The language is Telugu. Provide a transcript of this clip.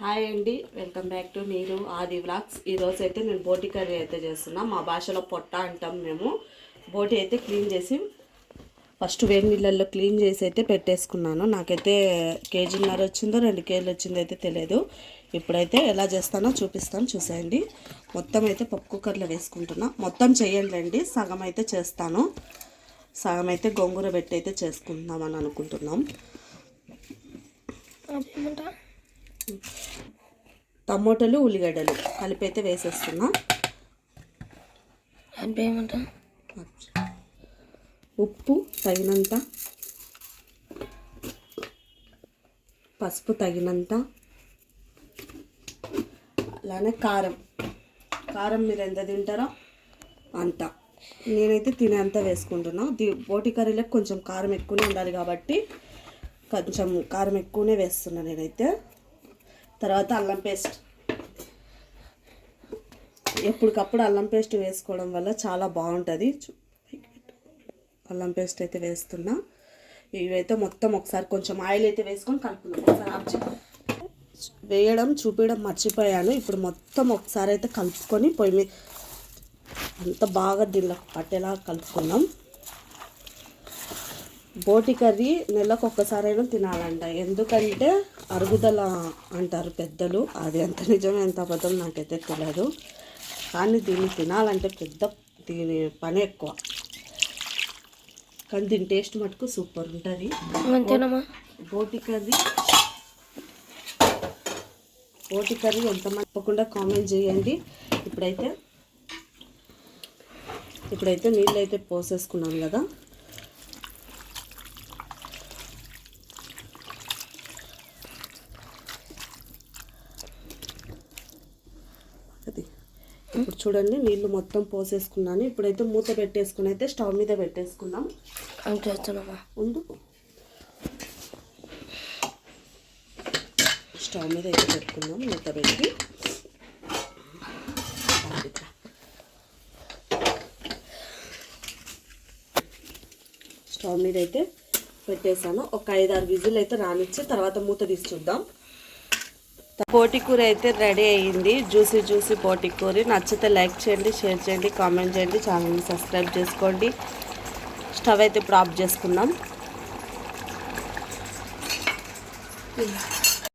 హాయ్ అండి వెల్కమ్ బ్యాక్ టు మీరు ఆది వ్లాగ్స్. ఈరోజు అయితే నేను బోటి కర్రీ అయితే చేస్తున్నా. మా భాషలో పొట్ట అంటాం మేము. బోటి అయితే క్లీన్ చేసి ఫస్ట్ వేడి నీళ్ళల్లో క్లీన్ చేసి అయితే పెట్టేసుకున్నాను. నాకైతే కేజీన్నర వచ్చిందో రెండు కేజీలు వచ్చిందో అయితే తెలియదు ఇప్పుడైతే ఎలా చేస్తానో చూపిస్తాను. చూసేయండి. మొత్తం అయితే పప్పు కుక్కర్లో వేసుకుంటున్నా. మొత్తం చేయండి సగం అయితే చేస్తాను. సగం అయితే గోంగూర పెట్టి అయితే చేసుకుందామని అనుకుంటున్నాం. టమోటాలు ఉల్లిగడ్డలు కలిపి అయితే వేసేస్తున్నా ఉప్పు తగినంత పసుపు తగినంత అలానే కారం. కారం మీరు ఎంత తింటారో అంత. నేనైతే తినేంత వేసుకుంటున్నా. ది బోటి కర్రీలకు కొంచెం కారం ఎక్కువనే ఉండాలి కాబట్టి కొంచెం కారం ఎక్కువనే వేస్తున్నా నేనైతే. తర్వాత అల్లం పేస్ట్. ఎప్పటికప్పుడు అల్లం పేస్ట్ వేసుకోవడం వల్ల చాలా బాగుంటుంది. అల్లం పేస్ట్ అయితే వేస్తున్నా. ఇవైతే మొత్తం ఒకసారి కొంచెం ఆయిల్ అయితే వేసుకొని కలుపుకున్నాం ఒకసారి వేయడం చూపించడం మర్చిపోయాను. ఇప్పుడు మొత్తం ఒకసారి అయితే కలుపుకొని పొయ్యి మీద అంత బాగా దీనిలో పట్టేలా కలుపుకున్నాం బోటి కర్రీ నెలకు ఒక్కసారైనా తినాలంట. ఎందుకంటే అరుగుదల అంటారు పెద్దలు. అది ఎంత నిజమే ఎంత అబద్ధం నాకైతే తెలియదు కానీ దీన్ని తినాలంటే పెద్ద దీని పని ఎక్కువ. కానీ దీని టేస్ట్ మటుకు సూపర్ ఉంటుంది. బోటి కర్రీ. బోటి కర్రీ ఎంతమంది తప్పకుండా కామెంట్ చేయండి. ఇప్పుడైతే ఇప్పుడైతే నీళ్ళు అయితే పోసేసుకున్నాను కదా అది ఇప్పుడు చూడండి నీళ్ళు మొత్తం పోసేసుకున్నాను. ఇప్పుడైతే మూత పెట్టేసుకుని అయితే స్టవ్ మీద పెట్టేసుకుందాం. అని చేస్తానమ్మా ఉండు. స్టవ్ మీద అయితే పెట్టుకుందాం మూత పెట్టి. స్టవ్ మీద అయితే పెట్టేసాను ఒక ఐదారు విజిల్ అయితే రానిచ్చి తర్వాత మూత తీసి చూద్దాం. కూర అయితే రెడీ అయ్యింది. జ్యూసీ జ్యూసీ పోటీ కూర. నచ్చితే లైక్ చేయండి షేర్ చేయండి కామెంట్ చేయండి ఛానల్ని సబ్స్క్రైబ్ చేసుకోండి. స్టవ్ అయితే ఇప్పుడు ఆఫ్ చేసుకుందాం.